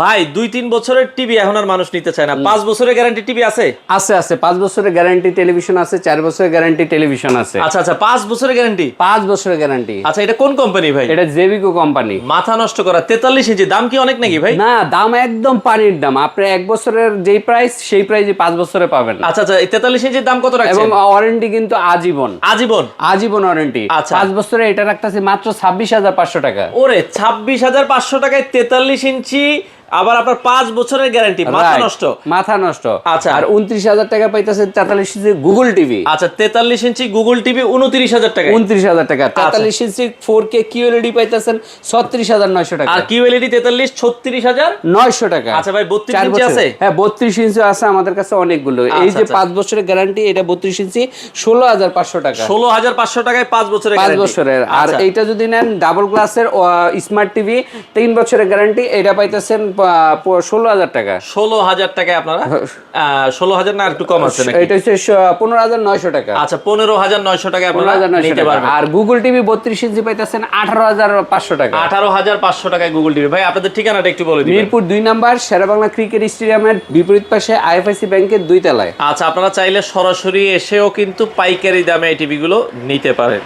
ভাই দুই তিন বছরের টিভি এখন আর মানুষ নিতে চায় না। পাঁচ বছরের গ্যারান্টি টিভি আছে? আছে আছে। পাঁচ বছরের গ্যারান্টি টেলিভিশন আছে চার বছরের গ্যারান্টি টেলিভিশন আছে। আচ্ছা আচ্ছা পাঁচ বছরের গ্যারান্টি পাঁচ বছরের গ্যারান্টি আচ্ছা এটা কোন কোম্পানি ভাই? এটা জেবিকো কোম্পানি মাথা নষ্ট করা তেতাল্লিশ ইঞ্চি দাম কি অনেক নাকি ভাই? না দাম একদম পানির দাম। আপনি এক বছরের যেই প্রাইস সেই প্রাইসে পাঁচ বছরে পাবেন। আচ্ছা আচ্ছা তেতাল্লিশ ইঞ্চির দাম কত রাখছেন? এবং ওয়ারেন্টি কিন্তু আজীবন। আজীবন? আজীবন ওয়ারেন্টি আচ্ছা। পাঁচ বছরে এটা রাখতেছে মাত্র ছাব্বিশ হাজার পাঁচশো টাকা। ওরে ছাব্বিশ হাজার পাঁচশো টাকায় তেতাল্লিশ ইঞ্চি আবার আপনার পাঁচ বছরের গ্যারান্টি মাথা নষ্ট। মাথা নষ্ট। আচ্ছা। আর উনত্রিশ হাজার টাকা পাইতেছে তেতাল্লিশ ইঞ্চি গুগল টিভি আচ্ছা তেতাল্লিশ ইঞ্চি গুগল টিভি উনত্রিশ হাজার টাকা। উনত্রিশ হাজার টাকা। তেতাল্লিশ ইঞ্চি ফোর কে কিউএলইডি পাইতেছেন ছত্রিশ হাজার নয়শো টাকা। আর কিউএলইডি তেতাল্লিশ ছত্রিশ হাজার নয়শো টাকা। আচ্ছা ভাই, 32 চার ইঞ্চি আছে? হ্যাঁ বত্রিশ ইঞ্চি আছে আমাদের কাছে অনেকগুলো। এই আচ্ছা, যে আচ্ছা। পাঁচ বছরের গ্যারান্টি এটা বত্রিশ ইঞ্চি ষোলো হাজার পাঁচশো টাকা। ষোলো হাজার পাঁচশো টাকায় পাঁচ বছরের পাঁচ বছরের। আর আচ্ছা। এইটা যদি নেন ডাবল গ্লাসের স্মার্ট টিভি তিন বছরের গ্যারান্টি এটা পাইতেছেন ষোলো হাজার টাকা। ষোলো হাজার টাকায় আপনারা? ষোলো হাজার না একটু কম আছে এটা হচ্ছে পনেরো হাজার নয়শো টাকা। আচ্ছা পনেরো হাজার নয়শো পনেরো আপনারা নিতে টাকা। পারবেন। আর গুগল টিভি বত্রিশ ইঞ্চি পাইতেছেন আঠারো হাজার পাঁচশো টাকা। আঠারো হাজার পাঁচশো টাকায় গুগল টিভি ভাই আপনাদের ঠিকানাটা একটু বলে দিবেন। মিরপুর দুই নাম্বার শেরেবাংলা ক্রিকেট স্টেডিয়ামের বিপরীত পাশে আইএফআইসি ব্যাংকের দুই তলায়। আচ্ছা আপনারা চাইলে সরাসরি এসেও কিন্তু পাইকারি দামে এই টিভিগুলো নিতে পারেন।